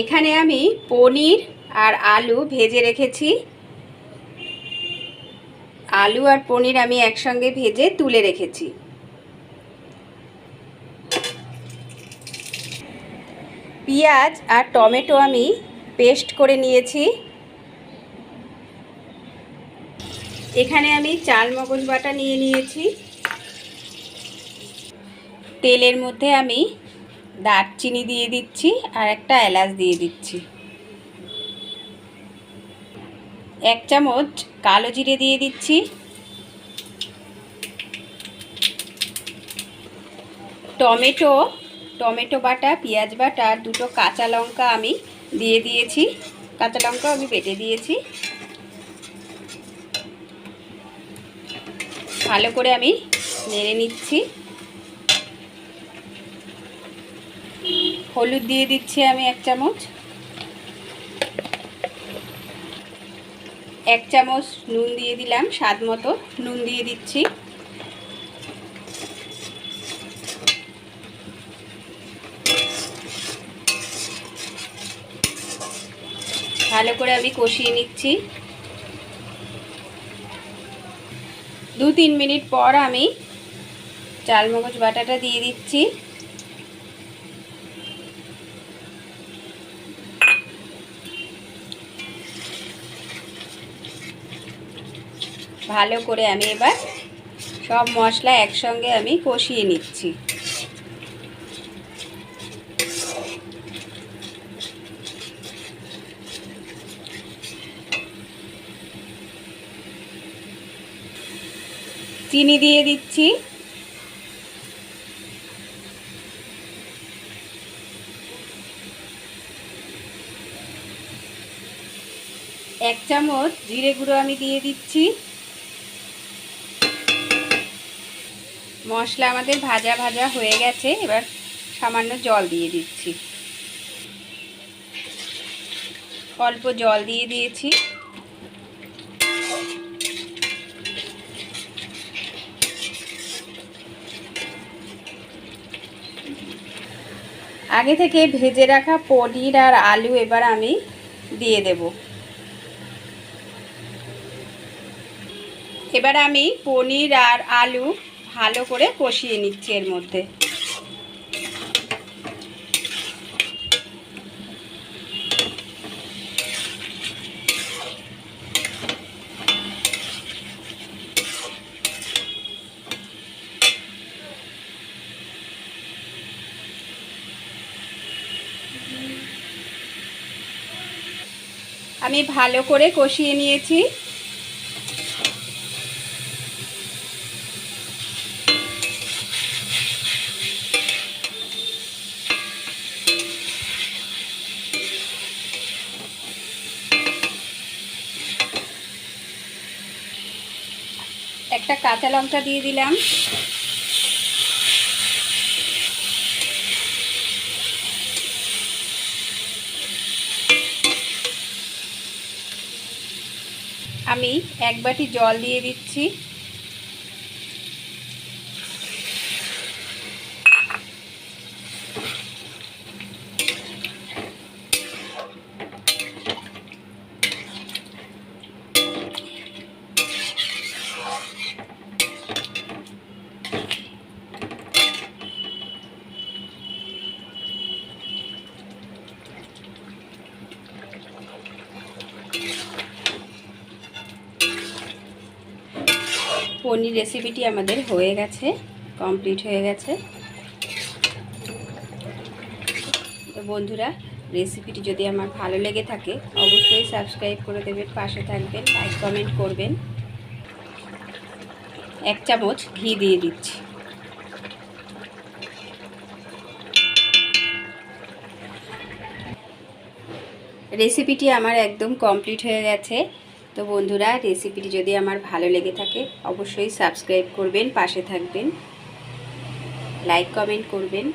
এখানে আমি পনির আর আলু ভেজে রেখেছি। আলু আর পনির আমি একসঙ্গে ভেজে তুলে রেখেছি। পেঁয়াজ আর টমেটো আমি পেস্ট করে নিয়েছি। এখানে আমি চাল মগজ বাটা নিয়ে নিয়েছি। তেলের মধ্যে আমি দারচিনি দিয়ে দিচ্ছি আর একটা এলাচ দিয়ে দিচ্ছি। এক চামচ কালো জিরে দিয়ে দিচ্ছি। টমেটো টমেটো বাটা, পেঁয়াজ বাটা আর দুটো কাঁচা লঙ্কা আমি দিয়ে দিয়েছি। কাঁচা লঙ্কা আমি বেটে দিয়েছি। ভালো করে আমি নেড়ে নিচ্ছি। হলুদ দিয়ে দিচ্ছি আমি এক চামচ। এক চামচ নুন দিয়ে দিলাম স্বাদ মতো। নুন দিয়ে দিচ্ছি। ভালো করে আমি কষিয়ে নিচ্ছি। দু তিন মিনিট পর আমি চালমগজ বাটাটা দিয়ে দিচ্ছি। ভালো করে আমি এবার সব মশলা একসঙ্গে আমি কষিয়ে নিচ্ছি। চিনি দিয়ে দিচ্ছি। এক চামচ জিরে গুঁড়ো আমি দিয়ে দিচ্ছি। মশলা আমাদের ভাজা ভাজা হয়ে গেছে, এবার সামান্য জল দিয়ে দিচ্ছি। অল্প জল দিয়ে দিয়েছি। আগে থেকে ভেজে রাখা পনির আর আলু এবার আমি দিয়ে দেব। এবার আমি পনির আর আলু ভালো করে কষিয়ে নিচ্ছি এর মধ্যে। আমি ভালো করে কষিয়ে নিয়েছি। একটা কাঁচা লঙ্কা দিয়ে দিলাম। আমি এক বাটি জল দিয়ে দিচ্ছি। পনির রেসিপিটি আমাদের হয়ে গেছে কমপ্লিট হয়ে গেছে। তো বন্ধুরা রেসিপিটি যদি আমার ভালো লেগে থাকে, অবশ্যই সাবস্ক্রাইব করে দেবেন, পাশে থাকবেন লাইক কমেন্ট করবেন। এক চামচ ঘি দিয়ে দিচ্ছি। রেসিপিটি আমার একদম কমপ্লিট হয়ে গেছে। তো বন্ধুরা রেসিপিটি যদি আমার ভালো লেগে থাকে, অবশ্যই সাবস্ক্রাইব করবেন, পাশে থাকবেন। লাইক কমেন্ট করবেন।